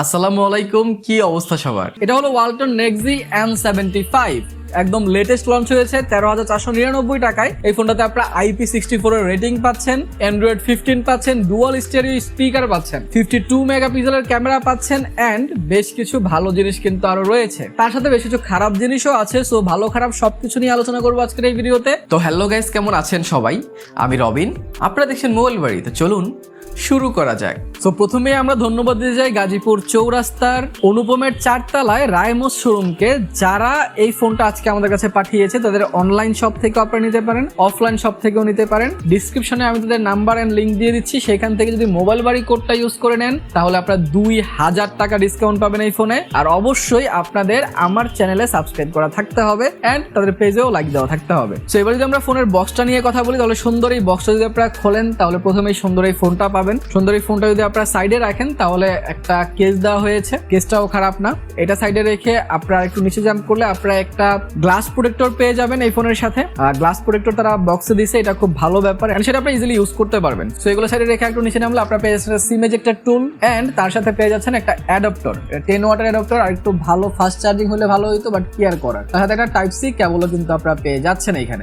আসসালামু আলাইকুম কি অবস্থা সবার? এটা হলো Walton nexg N seventy five একদম লেটেস্ট লঞ্চ হয়েছে তেরো হাজার চারশো নিরানব্বই টাকায়। এই ফোনটাতে আপনারা আইপি সিক্সটি ফোর এর রেটিং পাচ্ছেন অ্যান্ড্রয়েড ফিফটিন পাচ্ছেন ডুয়াল স্টেরিও স্পিকার পাচ্ছেন ফিফটি টু মেগা মেগাপিক্সেলের ক্যামেরা পাচ্ছেন অ্যান্ড বেশ কিছু ভালো জিনিস কিন্তু আরও রয়েছে। তার সাথে বেশ কিছু খারাপ জিনিসও আছে সো ভালো খারাপ সবকিছু নিয়ে আলোচনা করব আজকের এই ভিডিওতে। তো হ্যালো গাইস কেমন আছেন সবাই? আমি রবিন আপনারা দেখছেন মোবাইল বাড়ি তো চলুন শুরু করা যাক। তো প্রথমে আমরা ধন্যবাদ দিতে যাই গাজীপুর চৌরাস্তার অনুপমের চারতলায় রায়মোস শোরুমকে, যারা এই ফোনটা আজকে আমাদের কাছে পাঠিয়েছে, তাদের অনলাইন শপ থেকে আপনারা নিতে পারেন অফলাইন শপ থেকেও নিতে পারেন। ডিসক্রিপশনে আমি তাদের নাম্বার অ্যান্ড লিঙ্ক দিয়ে দিচ্ছি, সেখান থেকে যদি মোবাইল বাড়ি কোডটা ইউজ করে নেন, তাহলে আপনারা দুই হাজার টাকা ডিসকাউন্ট পাবেন এই ফোনে। আর অবশ্যই আপনাদের আমার চ্যানেলে সাবস্ক্রাইব করা থাকতে হবে অ্যান্ড তাদের পেজেও লাইক দেওয়া থাকতে হবে। তো এবার যদি আমরা ফোনের বক্সটা নিয়ে কথা বলি, তাহলে সুন্দর এই বক্সটা যদি আপনারা খোলেন, তাহলে প্রথমেই সুন্দর এই ফোনটা পাবেন। সুন্দর এই ফোনটা যদি আপনারা সাইডে রাখেন, তাহলে একটা কেস দেওয়া হয়েছে। কেসটাও খারাপ না। এটা সাইডে রেখে আপনারা একটু নিচে জাম্প করলে আপনারা একটা গ্লাস প্রোটেক্টর পেয়ে যাবেন এই ফোনের সাথে। গ্লাস প্রোটেক্টর তারা বক্সে দিছে, এটা খুব ভালো ব্যাপার। And সেটা আপনি ইজিলি ইউজ করতে পারবেন। সো এগুলো সাইডে রেখে একটু নিচে নামলে আপনারা পেয়ে যাচ্ছেন সিম এজেক্টর টুল এন্ড তার সাথে পেয়ে যাচ্ছেন একটা অ্যাডাপ্টর টেন ওয়াটার অ্যাডাপ্টর আর একটু ভালো ফাস্ট চার্জিং হলে ভালো হতো বাট কি আর করার? তার সাথে একটা টাইপ সি কেবলও কিন্তু আপনারা পেয়ে যাচ্ছেন এখানে